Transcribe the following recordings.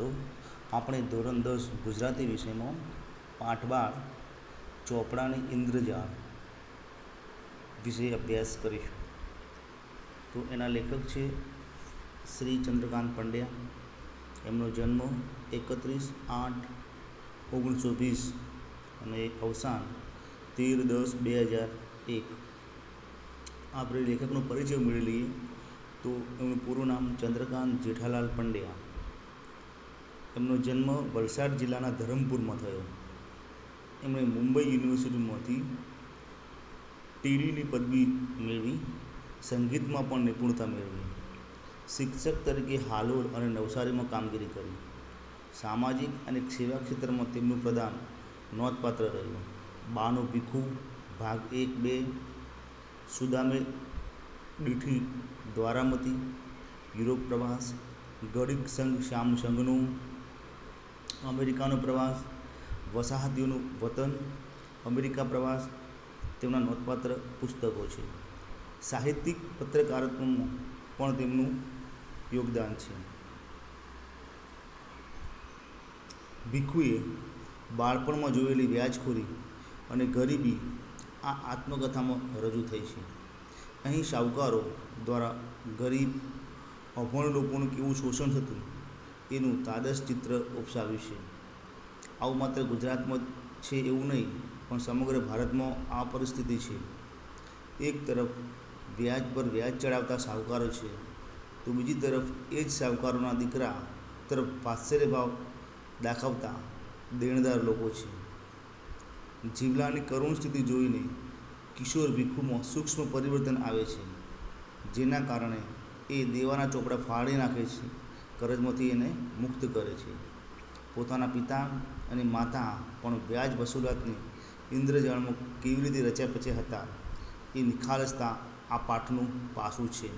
મિત્રો આપણે ધોરણ દસ ગુજરાતી વિષયમાં પાઠ બાર ચોપડાની ઇન્દ્રજાળ વિશે અભ્યાસ કરીશું. તો એના લેખક છે શ્રી ચંદ્રકાંત પંડ્યા. એમનો જન્મ એકત્રીસ આઠ ઓગણીસો વીસ અને અવસાન તેર દસ બે હજાર એક. આપણે લેખકનો પરિચય મેળવી લઈએ તો એમનું પૂરું નામ ચંદ્રકાંત જેઠાલાલ પંડ્યા. એમનો જન્મ વલસાડ જિલ્લાના ધરમપુરમાં થયો. એમણે મુંબઈ યુનિવર્સિટીમાંથી ટીડીની પદવી મેળવી, સંગીતમાં પણ નિપુણતા મેળવી. શિક્ષક તરીકે હાલોલ અને નવસારીમાં કામગીરી કરી. સામાજિક અને સેવા ક્ષેત્રમાં તેમનું પ્રદાન નોંધપાત્ર રહ્યું. બાનો ભીખુ, ભાગ એક બે, સુદામે દીઠી દ્વારામતી, યુરોપ પ્રવાસ ગણિત સંઘ, શ્યામ સંઘનું અમેરિકાનો પ્રવાસ, વસાહતીઓનું વતન, અમેરિકા પ્રવાસ, તેમના નોંધપાત્ર પુસ્તકો છે. સાહિત્યિક પત્રકારત્વમાં પણ તેમનું યોગદાન છે. ભીખુએ બાળપણમાં જોયેલી વ્યાજખોરી અને ગરીબી આ આત્મકથામાં રજૂ થઈ છે. અહીં શાહુકારો દ્વારા ગરીબ, અભણ લોકોનું કેવું શોષણ થતું એનું તાદશ ચિત્ર ઉપસાવ્યું છે. આવું માત્ર ગુજરાતમાં છે એવું નહીં, પણ સમગ્ર ભારતમાં આ પરિસ્થિતિ છે. એક તરફ વ્યાજ પર વ્યાજ ચડાવતા સાહુકારો છે, તો બીજી તરફ એ જ સાહુકારોના દીકરા તરફ વાત્સલ્ય ભાવ દાખવતા દેણદાર લોકો છે. જીવલાની કરુણ સ્થિતિ જોઈને કિશોર ભીખુમાં સૂક્ષ્મ પરિવર્તન આવે છે, જેના કારણે એ દેવાના ચોપડા ફાડી નાખે છે. કરજમાંથી એને મુક્ત કરે છે. પોતાના પિતા અને માતા પણ વ્યાજ વસૂલાતની ઇન્દ્રજાળમાં કેવી રીતે રચ્યા પચ્યા હતા એ નિખાલસતા આ પાઠનું પાસું છે.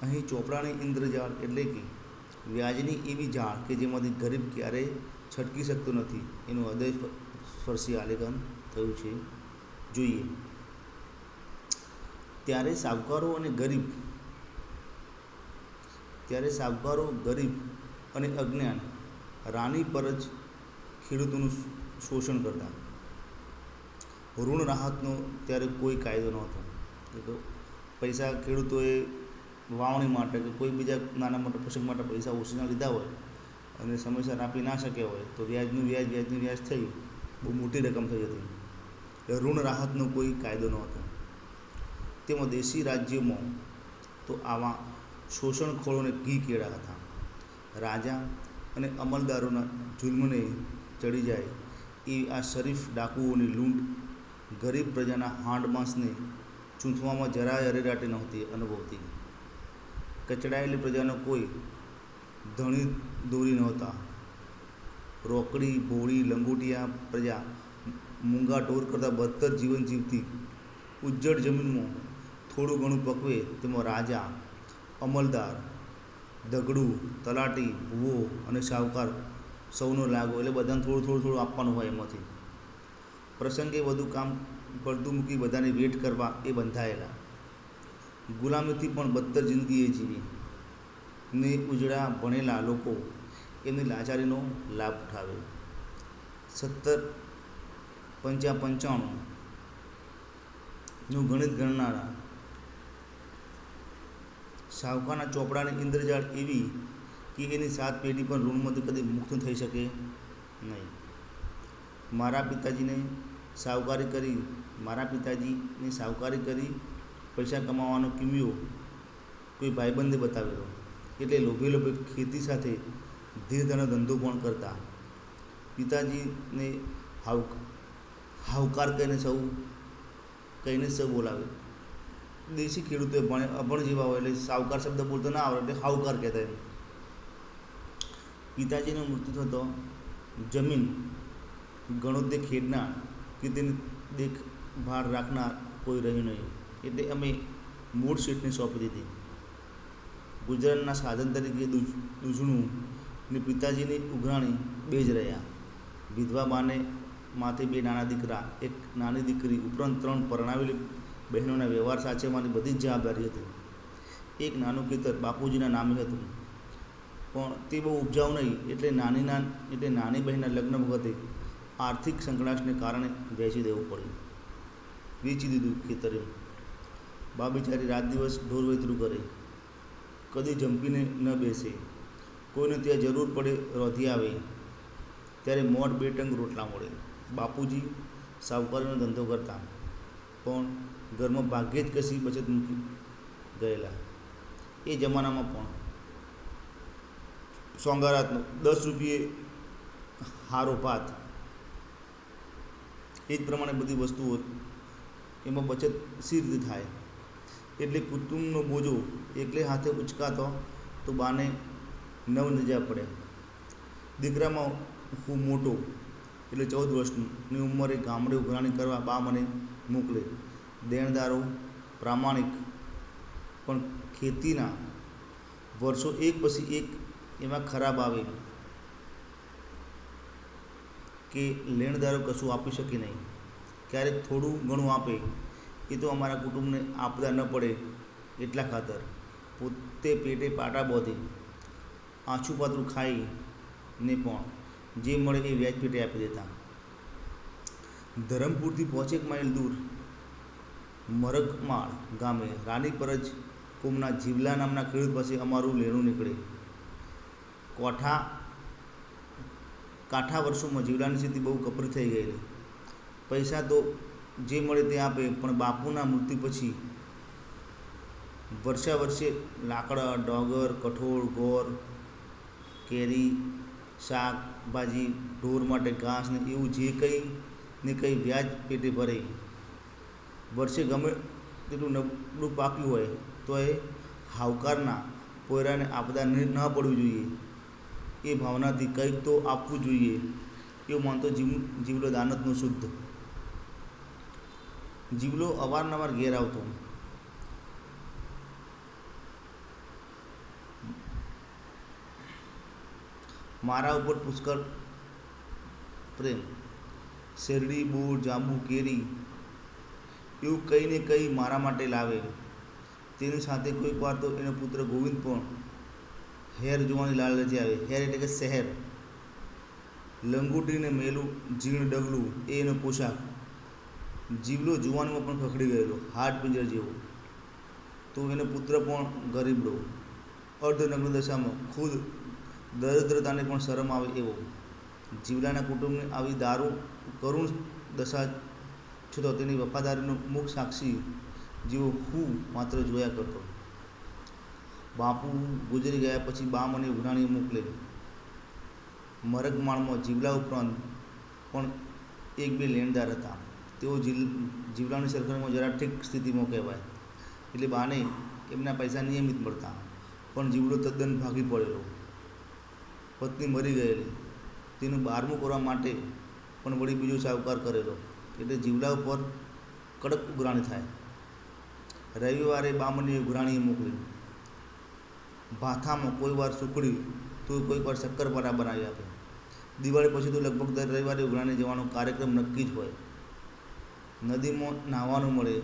અહીં ચોપડાની ઇન્દ્રજાળ એટલે કે વ્યાજની એવી જાળ કે જેમાંથી ગરીબ ક્યારેય છટકી શકતો નથી એનું હૃદય સ્પર્શી આલેખન થયું છે. જોઈએ. ત્યારે સાવકારો અને ગરીબ ત્યારે સાવકારો ગરીબ અને અજ્ઞાન રાની પર જ ખેડૂતોનું શોષણ કરતા. ઋણ રાહતનો ત્યારે કોઈ કાયદો નહોતો. પૈસા ખેડૂતોએ વાવણી માટે કે કોઈ બીજા નાના મોટા પ્રસંગ માટે પૈસા ઓછીના લીધા હોય અને સમયસર આપી ના શક્યા હોય તો વ્યાજનું વ્યાજ વ્યાજનું વ્યાજ થઈ બહુ મોટી રકમ થઈ હતી. એ ઋણ રાહતનો કોઈ કાયદો નહોતો. તેમાં દેશી રાજ્યોમાં તો આવા શોષણખોરોને ઘી કેળા હતા. રાજા અને અમલદારોના જુલ્મને ચડી જાય એ આ શરીફ ડાકુઓની લૂંટ ગરીબ પ્રજાના હાંડ માંસને ચૂંથવામાં જરાય અરેરાટી નહોતી અનુભવતી. કચડાયેલી પ્રજાનો કોઈ ધણી દોરી નહોતા. રોકડી ભોળી લંગોટિયા પ્રજા મૂંગા ઢોર કરતાં બદતર જીવન જીવતી. ઉજ્જડ જમીનમાં થોડું ઘણું પકવે તેમાં રાજા અમલદાર, દગડું, તલાટી, ભૂવો અને શાહુકાર સૌનો લાગો એટલે બધાને થોડું થોડું થોડું આપવાનું હોય એમાંથી. પ્રસંગે વધુ કામ પડતું મૂકી બધાને વેટ કરવા એ બંધાયેલા. ગુલામીથી પણ બદતર જિંદગી એ જીવી. ને ઉજળા ભણેલા લોકો એમની લાચારીનો લાભ ઉઠાવે. સત્તર પંચા પંચાણું. નું ગણિત ગણનારા શાહુકારના ચોપડાની ઇન્દ્રજાળ એવી કે એની સાત પેઢી પણ ઋણમાંથી કદી મુક્ત થઈ શકે નહીં. મારા પિતાજીને સાવકારી કરી, મારા પિતાજીને સાવકારી કરી, પૈસા કમાવાનો કિમિયો કોઈ ભાઈબંધે બતાવેલો. એટલે લોભે લોભે ખેતી સાથે ધીર ધારનો ધંધો પણ કરતા. પિતાજીને હાવ, હાવકાર કહીને સૌ કહીને સૌ બોલાવે. દેશી ખેડૂતો ભણે અભણ જેવા હોય એટલે સાવકાર શબ્દ બોલતો ના આવડે એટલે હાવકાર કહેતા એમ. પિતાજીનું મૃત્યુ થતો જમીન ગણોતે ખેડનાર કે તેની દેખભાળ રાખનાર કોઈ રહ્યું નહીં. એટલે અમે મૂળ શેઠને સોંપી દીધી. ગુજરાતના સાધન તરીકે દૂધણું ને પિતાજીની ઉઘરાણી બે જ રહ્યા. વિધવા બાને માથે બે નાના દીકરા, એક નાની દીકરી ઉપરાંત ત્રણ પરણાવેલી બહેનોના વ્યવહાર સાચવવાની બધી જ જવાબદારી હતી. એક નાનું ખેતર બાપુજીના નામે હતું. પણ તે બહુ ઉપજાઉ નહીં, એટલે નાની નાન એટલે નાની બહેનના લગ્ન વખતે આર્થિક સંકળાશને કારણે વેચી દેવું પડ્યું. વેચી દીધું ખેતરે. બા બિચારી રાત દિવસ ઢોર વૈતરું કરે. કદી જંપીને ન બેસે. કોઈને ત્યાં જરૂર પડે રોધી આવે. ત્યારે મોઢ બે ટંગ રોટલા મળે બાપુજી સાવકારીનો ધંધો કરતા. પણ ઘરમાં ભાગ્યે જ કશી બચત મૂકી ગયેલા. એ જમાનામાં પણ સોંગારાતનો દસ રૂપિયે હારો ભાત એ જ પ્રમાણે બધી વસ્તુઓ એમાં બચત સી રીતે થાય? એટલે કુટુંબનો બોજો એકલે હાથે ઉચકાતો તો બાને નવ નજા પડે. દીકરામાં હું મોટો, એટલે ચૌદ વર્ષની ઉંમરે ગામડે ઉઘરાણી કરવા બા મને મોકલે. દેણદારો, પ્રામાણિક, પણ ખેતીના વર્ષો એક પછી એક એમાં ખરાબ આવે કે લેણદારો કશું આપી શકે નહીં. ક્યારેક થોડું ઘણું આપે એ તો અમારા કુટુંબને આપદા ન પડે એટલા ખાતર. પોતે પેટે પાટા બોધે, આછું પાતળું ખાઈને પણ જે મળે એ વ્યાજ પેટે આપી દેતા. ધરમપુરથી પહોંચેક માઇલ દૂર મરગમાળ ગામે રાની કુમના જીવલા નામના ખેડૂત પાસે અમારું લેણું નીકળે. કોઠા કાંઠા વર્ષોમાં જીવલાની સ્થિતિ બહુ કપરી થઈ ગયેલી. પૈસા તો જે મળે તે આપે, પણ બાપુના મૃત્યુ પછી વર્ષા વર્ષે લાકડા, ડોગર, કઠોળ, ગોર, કેરી, શાકભાજી, ઢોર માટે ઘાસ ને એવું જે કંઈ ને કંઈ વ્યાજ પેટે ભરે. વર્ષે ગમે તેટલું નબળું પાક્યું હોય તો એ હાવકારના પોયરાને આપદા ન પડવી જોઈએ. એ ભાવનાથી કંઈક તો આપવું જોઈએ. એવું માનતો જીવ, જીવલો દાનતનો શુદ્ધ. જીવલો અવારનવાર ઘેર આવતો. મારા ઉપર પુષ્કળ પ્રેમ. શેરડી બૂર જાંબુ, કેરી એવું કંઈ ને કંઈ મારા માટે લાવે તેની સાથે કોઈક વાર તો એનો પુત્ર ગોવિંદ પણ હેર જોવાની લાલચે આવે. હેર એટલે કે શહેર. લંગોટીને મેલું જીણ ડગલું, એ એનો પોશાક. જીવલો જુવાનમાં પણ ખખડી ગયેલો, હાડ પિંજર જેવો. તો એનો પુત્ર પણ ગરીબડો. અર્ધનગ્ન દશામાં ખુદ દરિદ્રતાને પણ શરમ આવે એવો. જીવલાના કુટુંબને આવી દારૂ કરુણ દશા છતાં તેની વફાદારીનો મુખ સાક્ષી જેવો હું માત્ર જોયા કરતો. બાપુ ગુજરી ગયા પછી બા મને ઉઘરાણી મોકલે. મરગમાળમાં જીવલા ઉપરાંત પણ એક બે લેણદાર હતા. તેઓ જીવલાની સરખામણીમાં જરા ઠીક સ્થિતિમાં કહેવાય. એટલે બાને એમના પૈસા નિયમિત મળતા, પણ જીવલો તદ્દન ભાગી પડેલો. પત્ની મરી ગયેલી. તેનું બારમું કરવા માટે પણ વળી બીજો સાવકાર કરેલો. એટલે જીવલા ઉપર કડક ઉઘરાણી થાય. રવિવારે બામણીએ ઉઘરાણી મોકલી ભાથામાં કોઈ વાર સુકડી તો કોઈક વાર શક્કરપારા બનાવી આપે. દિવાળી પછી તો લગભગ દર રવિવારે ઉઘરાણી જવાનો કાર્યક્રમ નક્કી જ હોય. નદીમાં નાહવાનું મળે,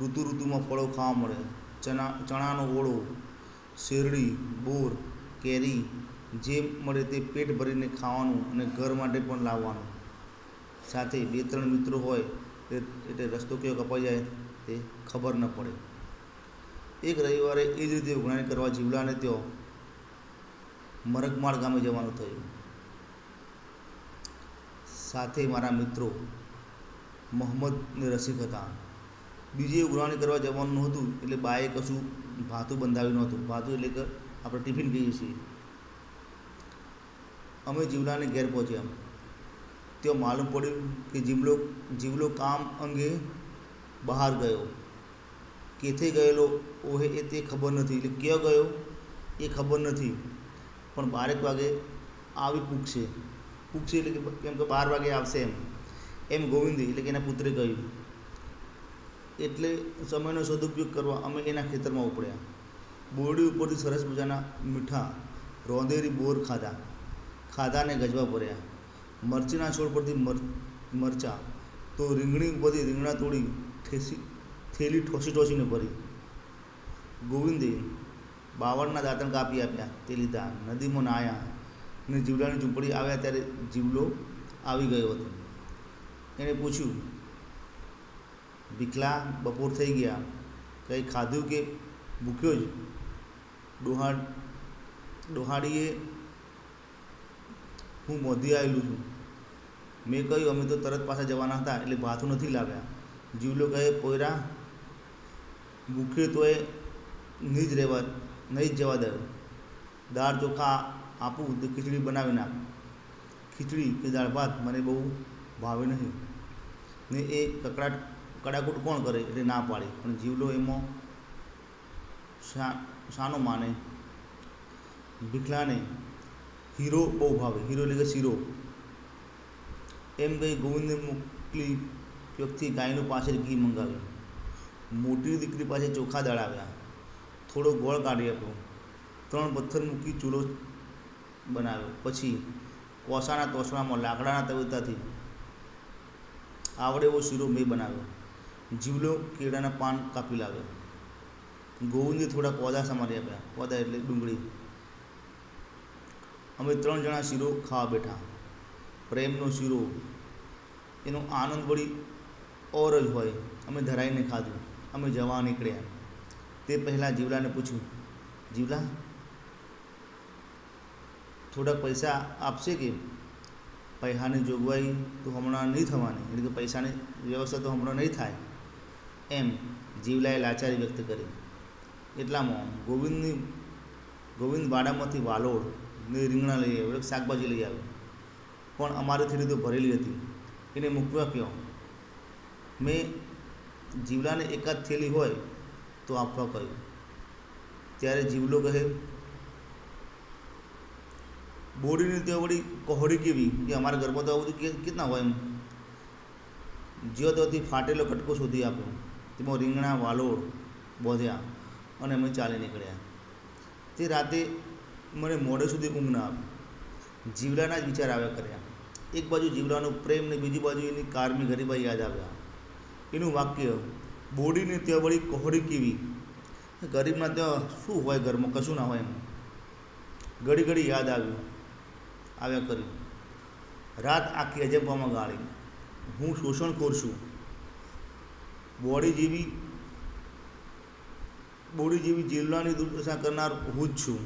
ઋતુ ઋતુમાં ફળો ખાવા મળે ચણા ચણાનો ઓળો, શેરડી, બોર, કેરી, જે મળે તે પેટ ભરીને ખાવાનું અને ઘર માટે પણ લાવવાનું. સાથે બે ત્રણ મિત્રો હોય એટલે રસ્તો કયો કપાઈ જાય તે ખબર ન પડે. એક રવિવારે એ જ રીતે ઉઘરાણી કરવા જીવલાને ત્યાં મરગમાળ ગામે જવાનું થયું. સાથે મારા મિત્રો મોહમ્મદ ને રસિક હતા. બીજે ઉઘરાણી કરવા જવાનું નહોતું, એટલે બાએ કશું ભાતું બંધાવ્યું નહોતું. ભાતું એટલે કે આપણે ટિફિન કહીએ છીએ. અમે જીવલાને ઘેર પહોંચ્યા. ત્યાં માલુમ પડ્યું કે જીવલો જીવલો કામ અંગે બહાર ગયો. કેથે ગયેલો ઓહે એ તે ખબર નથી. એટલે ક્યાં ગયો? એ ખબર નથી. પણ બારેક વાગે આવી પૂગશે. પૂગશે એટલે કેમ કે બાર વાગે આવશે એમ. એમ ગોવિંદે એટલે કે એના પુત્રે કહ્યું. એટલે સમયનો સદુપયોગ કરવા અમે એના ખેતરમાં ઉપડ્યા. બોરડી ઉપરથી સરસ મજાના મીઠા રોંદેરી બોર ખાધા. ખાધાને ગજવા ભર્યા. મરચીના છોડ પરથી મર, મરચાં. તો રીંગણી ઉપરથી રીંગણા તોડી ઠેસી, થેલી ઠોસી ઠોસીને ભરી. ગોવિંદે બાવળના દાંતણ કાપી આપ્યા. તે લીધા. નદીમાં નાહ્યા ને જીવલાની ઝૂંપડી આવ્યા ત્યારે જીવલો આવી ગયો હતો. એણે પૂછ્યું, ભીખલા, બપોર થઈ ગયા. કંઈ ખાધું કે ભૂખ્યો જ? ડોહાડ ડોહાડીએ હું મોદી આવેલું છું. મેં કહ્યું, અમે તો તરત પાછા જવાના હતા, એટલે ભાથું નથી લાવ્યા જીવલો કહે, પોયરા ભૂખ્યો તોય નહીં જ રહેવા, નહીં જ જવા દે. દાળ ચોખા આપું, તો ખીચડી બનાવી નાખ. ખીચડી કે દાળ ભાત મને બહુ ભાવે નહીં. ને એ કકડાટ કડાકૂટ કોણ કરે એટલે ના પાડી. પણ જીવલો એમાં શા, શાનો માને. ભીખલાને હીરો બહુ ભાવે. હીરો એટલે કે શીરો. એમ કહી ગોવિંદને મોકલી વ્યક્તિ ગાયનું પાછળ ઘી મંગાવ્યું. મોટી દીકરી પાસે ચોખા દળાવ્યા. થોડો ગોળ કાઢી આપ્યો. ત્રણ પથ્થર મૂકી ચૂલો બનાવ્યો. પછી કોસાના તોસણામાં લાકડાના તવેતાથી આવડે એવો શીરો મેં બનાવ્યો. જીવલો કેળાના પાન કાપી લાવ્યો. ગોવિંદે થોડા કોદા સમારી આપ્યા. કોદા એટલે ડુંગળી. અમે ત્રણ જણા શીરો ખાવા બેઠા. પ્રેમનો શીરો. એનો આનંદ વળી ઓર જ હોય. અમે ધરાઈને ખાધું. અમે જવા નીકળ્યા. તે પહેલાં જીવલાને પૂછ્યું, જીવલા, થોડાક પૈસા આપશે કે? પૈસાની જોગવાઈ તો હમણાં નહીં થવાની. એટલે કે પૈસાની વ્યવસ્થા તો હમણાં નહીં થાય. એમ જીવલાએ લાચારી વ્યક્ત કરી. એટલામાં ગોવિંદની ગોવિંદ વાડામાંથી વાલોડ ને રીંગણા લઈ આવ્યો, શાકભાજી લઈ આવ્યો. પણ અમારી થેલી તો ભરેલી હતી. એને મૂકવા કહો. મેં જીવલાને એકાદ થેલી હોય તો આપવા કહ્યું. ત્યારે જીવલો કહે, બોડીની તે વળી કહોડી કેવી? કે અમારા ઘરમાં તો આવું બધું કેટલા હોય એમ? જ્યો ત્યાંથી ફાટેલો કટકો શોધી આપ્યો. તેમાં રીંગણા, વાલોળ, બોધ્યા અને અમે ચાલી નીકળ્યા. તે રાતે મને મોડે સુધી ઊંઘ ના આવી. જીવલાના જ વિચાર આવ્યા કર્યા. એક બાજુ જીવલાનો પ્રેમ ને બીજી બાજુ એની કારમી ગરીબાઈ યાદ આવ્યા. એનું વાક્ય, બોડીને ત્યાં વળી કહોડી કેવી? ગરીબના ત્યાં શું હોય ઘરમાં? કશું ના હોય એમ. ઘડી ઘડી યાદ આવ્યું. આવ્યા કર્યું રાત આખી અજંપામાં ગાળી. હું શોષણખોર છું. બોડી જેવી બોડી જેવી જીવલાની દુર્દશા કરનાર હું જ છું.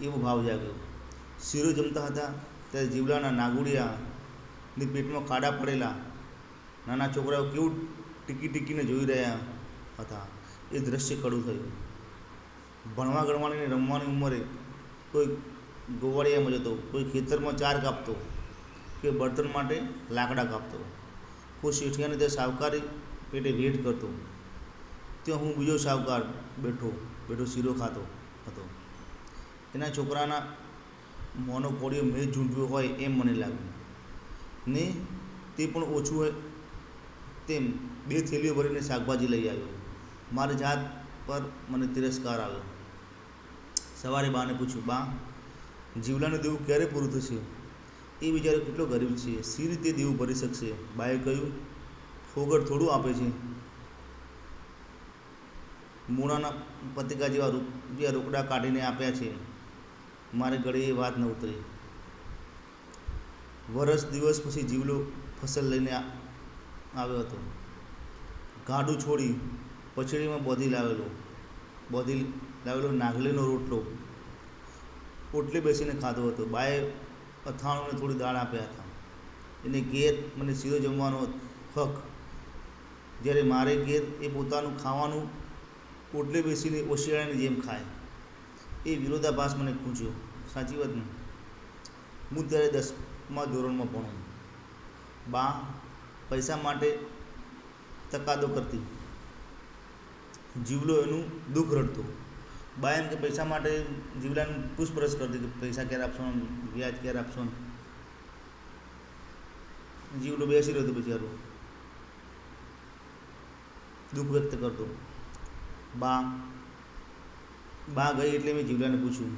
એવો ભાવ જાગ્યો. શીરો જમતા હતા. ત્યારે જીવલાના નાગુડિયા ની પેટમાં કાડા પડેલા. નાના છોકરાઓ કેવું ટીકી ટીકીને જોઈ રહ્યા હતા. એ દ્રશ્ય કડું થયું. ભણવા ગણવાની રમવાની ઉંમરે કોઈ ગોવાળિયામાં જતો, કોઈ ખેતરમાં ચાર કાપતો કે બળતણ માટે લાકડા કાપતો. કોઈ શેઠિયાને ત્યાં સાવકારી પેટે વેઠ કરતો. ત્યાં હું બીજો સાવકાર બેઠો બેઠો શીરો ખાતો હતો. એના છોકરાના મોનો કોળીઓ મેં ઝૂંટવ્યો હોય એમ મને લાગ્યું. ને તે પણ ઓછું હોય તેમ બે થેલીઓ ભરીને શાકભાજી લઈ આવ્યો. મારી જાત પર મને તિરસ્કાર આવ્યો. સવારે બાને પૂછ્યું, બા, જીવલાનું દેવું ક્યારે પૂરું થશે? એ બિચારો કેટલો ગરીબ છે. સી રીતે દેવું ભરી શકશે? બાએ કહ્યું, ફોગટ થોડું આપે છે. મૂળાના પતિકા જેવા રૂપિયા રોકડા કાઢીને આપ્યા છે. મારે ગળે એ વાત ન ઉતરી. વરસ દિવસ પછી જીવલો ફસલ લઈને આવ્યો હતો. ગાડું છોડી પછડીમાં બોધી લાવેલો. બોધી લાવેલો નાગલીનો રોટલો. ઓટલી બેસીને ખાધો હતો. બાએ અથાણુંને થોડી દાળ આપ્યા હતા. એને ઘેર મને સીધો જમવાનો હક. જ્યારે મારે ઘેર એ પોતાનું ખાવાનું ઓટલે બેસીને ઓશિયાળાની જેમ ખાય. એ વિરોધાભાસ મને ખૂંચ્યો. સાચી વાત ને? હું ત્યારે દસમા ધોરણમાં ભણું. બા પૈસા માટે તકાદો કરતી. જીવલો એનું દુઃખ રડતો. બા એમ કે પૈસા માટે જીવલાને પૂછપરછ કરતી કે પૈસા ક્યારે આપશો વ્યાજ ક્યારે આપશો જીવલો બેસી રહ્યો હતો બિચારો દુઃખ વ્યક્ત કરતો. બા બા ગઈ એટલે મેં જીવલાને પૂછ્યું.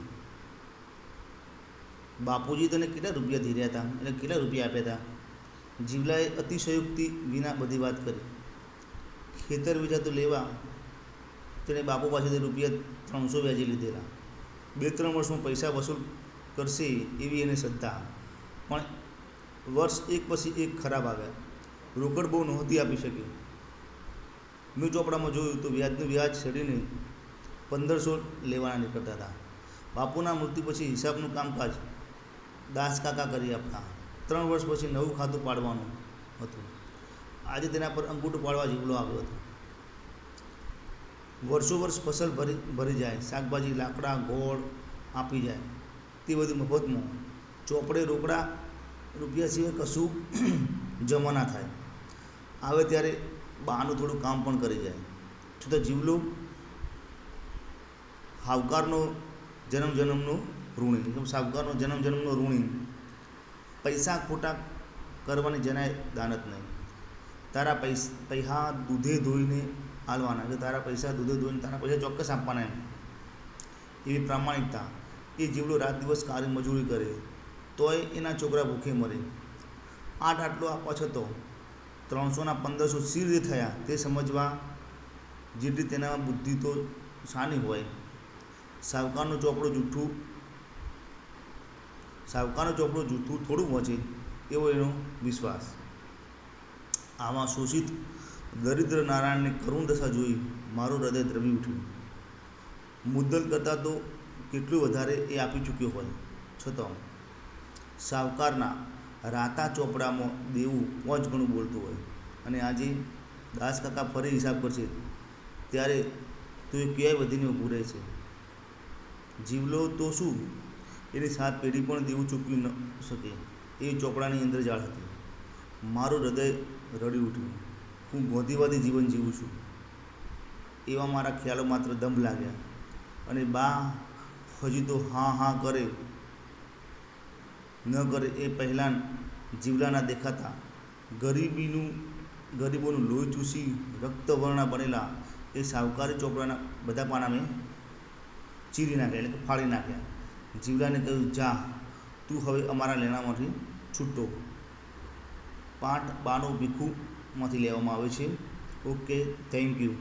બાપુજી તને કેટલા રૂપિયા ધીર્યા હતા એટલે કેટલા રૂપિયા આપ્યા હતા? જીવલાએ અતિશયોક્તિ વિના બધી વાત કરી. ખેતર વેચાતું લેવા, તેણે બાપુ પાસેથી રૂપિયા ત્રણસો વ્યાજે લીધેલા. બે ત્રણ વર્ષમાં પૈસા વસૂલ કરશે એવી એને શ્રદ્ધા. પણ વર્ષ એક પછી એક ખરાબ આવ્યા. રોકડ બહુ નહોતી આપી શકી. મેં ચોપડામાં જોયું તો વ્યાજનું વ્યાજ ચડીને પંદરસો લેવાના નીકળતા હતા. બાપુના મૃત્યુ પછી હિસાબનું કામકાજ દાસ કાકા કરી આપતા. ત્રણ વર્ષ પછી નવું ખાતું પાડવાનું હતું. આજે તેના પર અંગૂઠો પાડવા જીવલો આવ્યો હતો. વર્ષો વર્ષ ફસલ ભરી ભરી જાય. શાકભાજી, લાકડા, ગોળ આપી જાય. તે બધું મફતમાં. ચોપડે, રોકડા, રૂપિયા સિવાય કશું જમા ના થાય. આવે ત્યારે બહાનું થોડું કામ પણ કરી જાય. છતાં જીવલો સાવકારનો જન્મ જન્મનો ઋણી સાવકારનો જન્મ જન્મનો ઋણી પૈસા ખોટા કરવાની જનાય દાનત નહીં. તારા પૈસા પૈસા દૂધે ધોઈને હાલવાના કે તારા પૈસા દૂધે ધોઈને તારા પૈસા ચોક્કસ આપવાના એમ. એવી પ્રામાણિકતા. એ જીવડો રાત દિવસ કાર્ય મજૂરી કરે. તોય એના છોકરા ભૂખે મરે. આઠ આટલો આપવા છતો ત્રણસોના પંદરસો સી રીતે થયા તે સમજવા જેટલી તેનામાં બુદ્ધિ તો શાની હોય. સાવકારનું ચોપડું જૂઠું. સાવકારનું ચોપડું જૂઠું થોડું પહોંચે એવો એનો વિશ્વાસ. આમાં શોષિત દરિદ્ર નારાયણની કરુણ દશા જોઈ મારું હૃદય દ્રવી ઉઠ્યું. મુદ્દલ કરતાં તો કેટલું વધારે એ આપી ચૂક્યો હોય. છતાં સાવકારના રાતા ચોપડામાં દેવું પાંચ ગણું બોલતું હોય અને આજે દાસ કાકા ફરી હિસાબ કરશે. ત્યારે તો એ ક્યાંય વધીને ઊભું રહે છે. જીવલો તો શું? એની સાત પેઢી પણ દેવું ચૂકવી ન શકે. એ ચોપડાની અંદર જાળ હતી. મારું હૃદય રડી ઉઠ્યું. હું ગોંધીવાદી જીવન જીવું છું. એવા મારા ખ્યાલો માત્ર દંભ લાગ્યા. અને બા, હજી તો હા હા કરે. ન કરે એ પહેલાં જીવલાના દેખાતા. ગરીબીનું, ગરીબોનું લોહી ચૂસી રક્તવર્ણા બનેલા એ સાવકારી ચોપડાના બધા પાના મેં ચીરી નાખ્યા એટલે કે ફાડી નાખ્યા જીવડાને કહ્યું, જા, તું હવે અમારા લેણામાંથી છૂટો. પાંઠ બાનું ભીખુંમાંથી લેવામાં આવે છે. Okay thank you